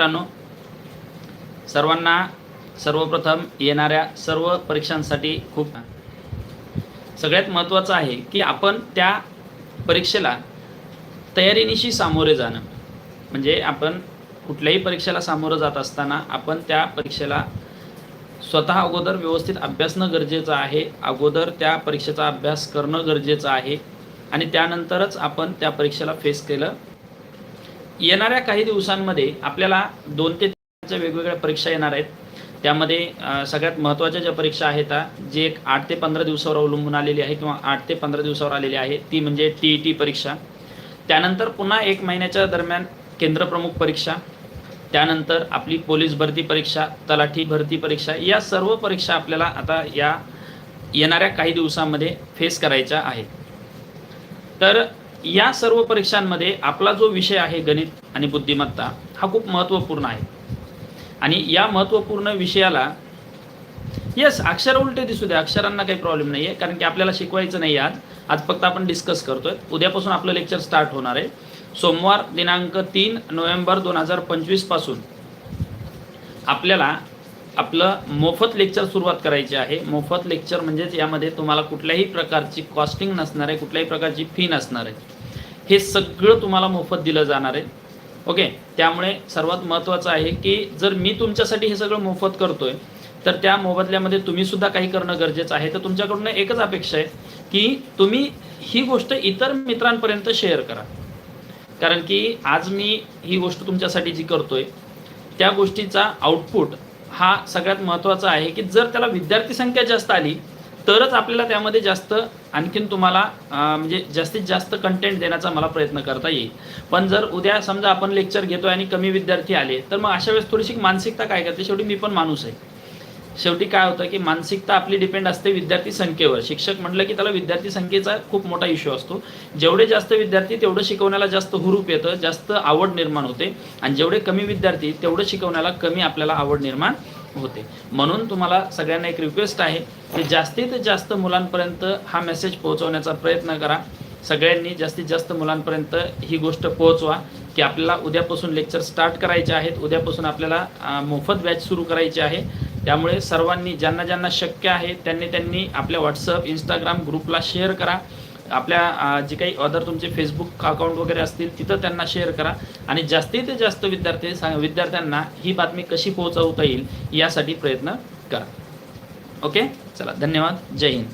मित्रांनो सर्वांना सर्वप्रथम येणाऱ्या सर्व परीक्षांसाठी खूप सगळ्यात महत्त्वाचं आहे की आपण त्या परीक्षेला तयारीनिशी सामोरे जाणं. म्हणजे आपण कुठल्याही परीक्षेला सामोरं जात असताना आपण त्या परीक्षेला स्वतः अगोदर व्यवस्थित अभ्यासणं गरजेचं आहे अगोदर त्या परीक्षेचा अभ्यास करणं गरजेचं आहे आणि त्यानंतरच आपण त्या परीक्षेला फेस केलं येणाऱ्या काही दिवसांमध्ये आपल्याला दोन ते तीनच्या वेगवेगळ्या परीक्षा येणार आहेत. त्यामध्ये सगळ्यात महत्त्वाच्या ज्या परीक्षा आहेत जे एक आठ ते पंधरा दिवसावर अवलंबून आलेली आहे किंवा आठ ते पंधरा दिवसावर आलेली आहे ती म्हणजे टी ई टी परीक्षा. त्यानंतर पुन्हा एक महिन्याच्या दरम्यान केंद्रप्रमुख परीक्षा. त्यानंतर आपली पोलीस भरती परीक्षा तलाठी भरती परीक्षा या सर्व परीक्षा आपल्याला आता या येणाऱ्या काही दिवसांमध्ये फेस करायच्या आहेत. तर या सर्व परीक्षांमध्ये आपला जो विषय आहे गणित आणि बुद्धिमत्ता हा खूप महत्त्वपूर्ण आहे. आणि या महत्त्वपूर्ण विषयाला येस अक्षर उलटे दिसू द्या अक्षरांना काही प्रॉब्लेम नाही आहे कारण की आपल्याला शिकवायचं नाही आज. आज फक्त आपण डिस्कस करतोय. उद्यापासून आपलं लेक्चर स्टार्ट होणार आहे. सोमवार दिनांक तीन नोव्हेंबर दोन हजार पंचवीसपासून आपल्याला आपलं मोफत लेक्चर सुरुवात करायची आहे. मोफत लेक्चर म्हणजेच यामध्ये तुम्हाला कुठल्याही प्रकारची कॉस्टिंग नसणार आहे कुठल्याही प्रकारची फी नसणार आहे. हे सगळं तुम्हाला मोफत दिलं जाणार आहे. ओके त्यामुळे सर्वात महत्त्वाचं आहे की जर मी तुमच्यासाठी हे सगळं मोफत करतोय तर त्या मोबदल्यामध्ये तुम्ही सुद्धा काही करणं गरजेचं आहे. तर तुमच्याकडून एकच अपेक्षा आहे की तुम्ही ही गोष्ट इतर मित्रांपर्यंत शेअर करा. कारण की आज मी ही गोष्ट तुमच्यासाठी जी करतोय त्या गोष्टीचा आउटपुट हा सगळ्यात महत्त्वाचा आहे की जर त्याला विद्यार्थी संख्या जास्त आली तरच आपल्याला त्यामध्ये जास्त आणखीन तुम्हाला म्हणजे जास्तीत जास्त कंटेंट देण्याचा मला प्रयत्न करता येईल. पण जर उद्या समजा आपण लेक्चर घेतो आणि कमी विद्यार्थी आले तर मग अशा वेळेस थोडीशी मानसिकता काय करते? शेवटी मी पण माणूस आहे. शेवटी काय होतं की मानसिकता आपली डिपेंड असते विद्यार्थी संख्येवर. शिक्षक म्हटलं की त्याला विद्यार्थी संख्येचा खूप मोठा इश्यू असतो. जेवढे जास्त विद्यार्थी तेवढं शिकवण्याला जास्त हुरूप येतं जास्त आवड निर्माण होते. आणि जेवढे कमी विद्यार्थी तेवढं शिकवण्याला कमी आपल्याला आवड निर्माण होते. म्हणून तुम्हाला सगळ्यांना एक रिक्वेस्ट आहे की जास्तीत जास्त मुलांपर्यंत हा मेसेज पोहोचवण्याचा प्रयत्न करा. सगळ्यांनी जास्तीत जास्त मुलांपर्यंत ही गोष्ट पोहोचवा की आपल्याला उद्यापासून लेक्चर स्टार्ट करायचे आहेत. उद्यापासून आपल्याला मोफत बॅच सुरू करायची आहे. त्यामुळे सर्वांनी ज्यांना ज्यांना शक्य आहे त्यांनी त्यांनी आपल्या व्हॉट्सअप इंस्टाग्राम ग्रुपला शेअर करा. आपल्या जे काही अदर तुमचे फेसबुक अकाउंट वगैरे असतील तिथं त्यांना शेअर करा. आणि जास्तीत जास्त विद्यार्थी सा- विद्यार्थ्यांना ही बातमी कशी पोहोचवता येईल यासाठी प्रयत्न करा. ओके चला धन्यवाद. जय हिंद.